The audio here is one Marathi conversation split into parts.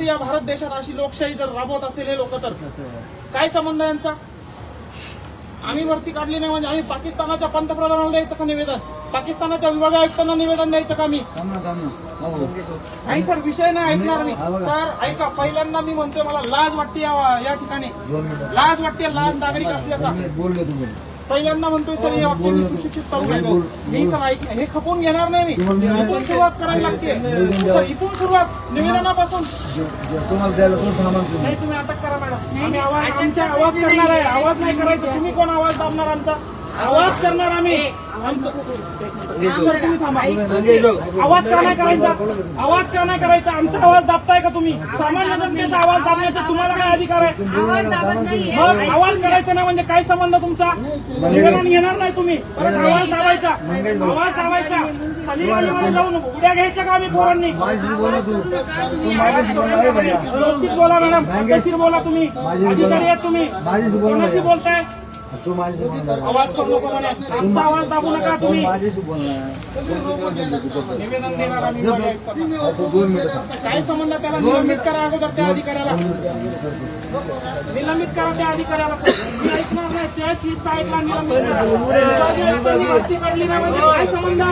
वाटते या भारत देशात अशी लोकशाही जर राबवत असेल हे लोक तर? काय संबंध यांचा? आम्ही भरती काढली नाही म्हणजे आम्ही पाकिस्तानाच्या पंतप्रधानाला द्यायचं का निवेदन? पाकिस्तानाच्या विभाग आयुक्तांना निवेदन द्यायचं का मी? हो. नाही सर विषय नाही ऐकणार मी. सर ऐका पहिल्यांदा मी म्हणतोय मला लाज वाटते या या ठिकाणी. लाज वाटते लाज नागरिक असल्याचा. पहिल्यांदा म्हणतोय सर हे वाक्य मी सुशिक्षित करून घेतो मी सर ऐक हे खपून घेणार नाही मी. इथून सुरुवात करावी लागते. सर इथून सुरुवात निवेदनापासून. तुम्हाला द्यायला. नाही तुम्ही अटक करा मॅडम. आम्ही आवाज आमचा आवाज करणार आहे. आवाज नाही करायचा. तुम्ही कोण आवाज दाबणार आमचा? आवाज करणार आम्ही. थांबा. आवाज का नाही करायचा? आवाज का नाही करायचा? आमचा आवाज दाबताय का तुम्ही? सामान्य जनतेचा आवाज दाबण्याचा तुम्हाला काय अधिकार आहे? आवाज दाबत नाहीये. मग आवाज करायचा नाही म्हणजे काय संबंध तुमचा? निवेदन घेणार नाही तुम्ही. परत आवाज दाबायचा. आवाज दाबायचा. सलीमानीमध्ये जाऊन उड्या घ्यायच्या का आम्ही पोरांनी? व्यवस्थित बोला मॅडम. बोला तुम्ही. अधिकारी आहेत तुम्ही. कोणाशी बोलताय? तू माझ्याशी बोलणार आवाज करू नको म्हणे आमचा आवाज दाबू नका तुम्ही. माझ्याशी बोलणार निवेदन देणार आम्ही विभागीय आयुक्तांना. तू दोन मिनिटं थांब. काय संबंध त्याला? निलंबित करा अगोदर त्या अधिकाऱ्याला. निलंबित करा त्या अधिकाऱ्याला. सर. मी ऐकणार नाही त्या वीस साईडला निलंबित करा विभागीय आयुक्तांनी भरती काढली नाही म्हणजे काय संबंध?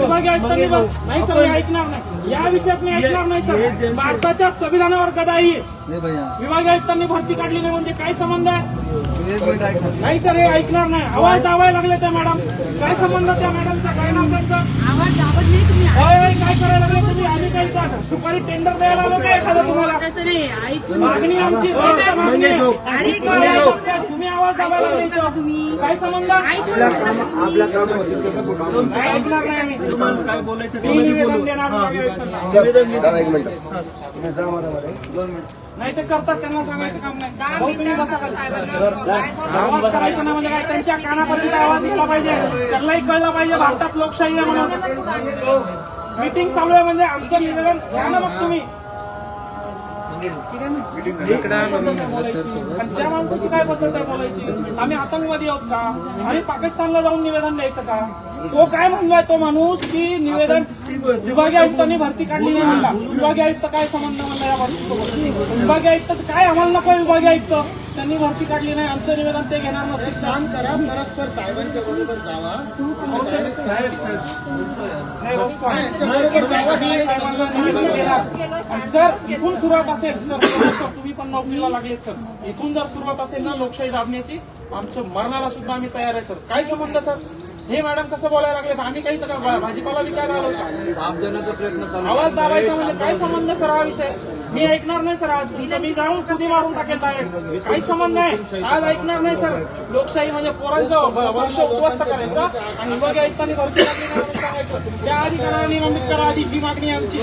विभागीय आयुक्तांनी नाही सर मी ऐकणार नाही. या विषयात मी ऐकणार नाही सर. भारताच्या संविधानावर गदाई आहे. नाही भैया. विभागीय आयुक्तांनी भरती काढली नाही म्हणजे काय संबंध आहे. नाही सर हे ऐकणार नाही. आवाज दाबायला लागले त्या मॅडम. काय संबंध त्या मॅडमचा? काय नाव त्यांचं? आवाज दाबत नाही तुम्ही. होय होय काय करायला लागले तुम्ही? आम्ही काय इथं सुपारी टेंडर द्यायला आलो काय एखादं तुम्हाला? तसं नाही ऐक मागणी आमची स्पष्ट मागणी आहे. अरे तुम्ही? तुम्ही आवाज लागले काय संबंध? आपल्या काम आपल्या कामावर काय ऐकणार नाही मी निवेदन देणार ते करतात त्यांना सांगायचं काम नाही. भाऊ तुम्ही बसा खाली. आवाज करायचा नाही म्हणजे काय? त्यांच्या कानापर्यंत आवाज गेला पाहिजे. त्यालाही कळलं पाहिजे भारतात लोकशाही आहे म्हणून. मीटिंग चालू आहे म्हणजे आमचं निवेदन घ्या ना मग तुम्ही. त्या माणसाची काय पद्धत आहे. बोलायची आम्ही आतंकवादी आहोत का? आम्ही पाकिस्तानला जाऊन निवेदन द्यायचं का? तो काय म्हणलाय तो माणूस की निवेदन विभागीय आयुक्तांनी भरती काढली नाही म्हणला. विभागीय आयुक्त काय संबंध म्हणला या भरतीसोबत विभागीय आयुक्ताचं काय आम्हाला नको विभागीय आयुक्त? त्यांनी भरती काढली नाही. आमचं निवेदन ते घेणार नसतील. तर काम करा परस्पर साहेबांच्या बरोबर जावा. सर इथून सुरुवात असेल. सर सर तुम्ही पण नोकरीला लागलेत सर. इथून जर सुरुवात असेल ना लोकशाही दाबण्याची आमचं मरणाला सुद्धा आम्ही तयार आहे सर. काय संबंध सर? हे मॅडम कसं बोलायला लागले आम्ही काही तर भाजीपाला विकायला आलो आवाज दाबायचा म्हणजे काय संबंध सर हा विषय? मी ऐकणार नाही सर. आज तुमचं मी जाऊन कुठे मारून टाकेल डायरेक्ट काही संबंध नाही. आज ऐकणार नाही सर. लोकशाही म्हणजे पोरांचं वर्ष उद्ध्वस्त करायचं आणि मग ऐकताना भरती सांगायचं. त्या अधिकाऱ्याला निलंबित करा आधी जी मागणी आमची.